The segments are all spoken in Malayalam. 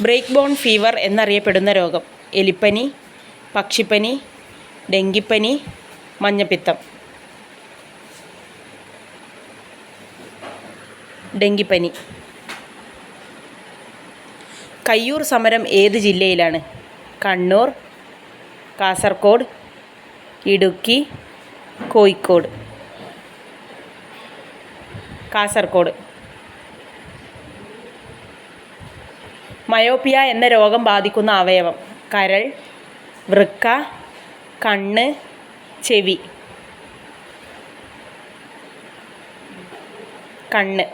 ബ്രേക്ക് ബോൺ ഫീവർ എന്നറിയപ്പെടുന്ന രോഗം. എലിപ്പനി പക്ഷിപ്പനി ഡെങ്കിപ്പനി മഞ്ഞപ്പിത്തം. ഡെങ്കിപ്പനി. കയ്യൂർ സമരം ഏത് ജില്ലയിലാണ്? കണ്ണൂർ കാസർഗോഡ് ഇടുക്കി കോഴിക്കോട്. കാസർഗോഡ് മയോപ്പിയ എന്ന രോഗം ബാധിക്കുന്ന അവയവം. കരൾ വൃക്ക കണ്ണ് ചെവി. കണ്ണ്.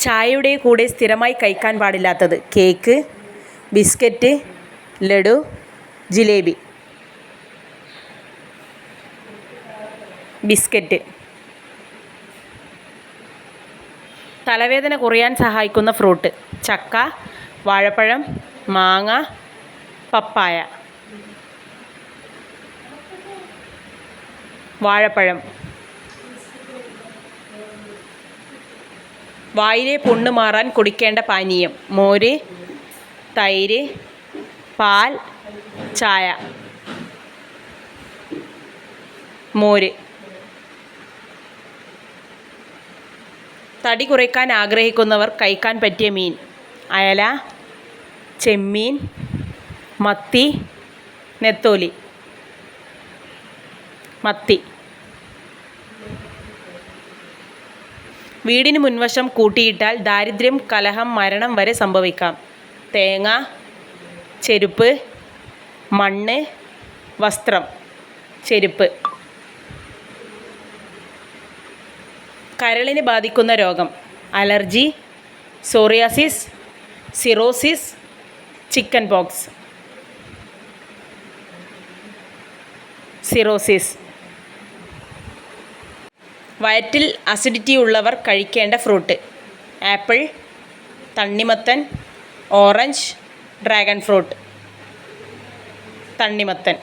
ചായയുടെ കൂടെ സ്ഥിരമായി കഴിക്കാൻ പാടില്ലാത്തത്. Cake biscuit laddu jalebi. Biscuit. തലവേദന കുറയാൻ സഹായിക്കുന്ന ഫ്രൂട്ട്. ചക്ക വാഴപ്പഴം മാങ്ങ പപ്പായ. വാഴപ്പഴം. വായിലെ പുണ്ണ് മാറാൻ കുടിക്കേണ്ട പാനീയം. മോര് തൈര് പാൽ ചായ. മോര്. തടി കുറയ്ക്കാൻ ആഗ്രഹിക്കുന്നവർ കഴിക്കാൻ പറ്റിയ മീൻ. അയല ചെമ്മീൻ മത്തി നെത്തോലി. മത്തി. വീടിന് മുൻവശം കൂട്ടിയിട്ടാൽ ദാരിദ്ര്യം കലഹം മരണം വരെ സംഭവിക്കാം. തേങ്ങ ചെരുപ്പ് മണ്ണ് വസ്ത്രം. ചെരുപ്പ്. കരളിനെ ബാധിക്കുന്ന രോഗം. Allergy psoriasis cirrhosis chicken pox. Cirrhosis. വയറ്റിൽ അസിഡിറ്റി ഉള്ളവർ കഴിക്കേണ്ട ഫ്രൂട്ട് ആപ്പിൾ തണ്ണിമത്തൻ ഓറഞ്ച് ഡ്രാഗൺ ഫ്രൂട്ട് തണ്ണിമത്തൻ.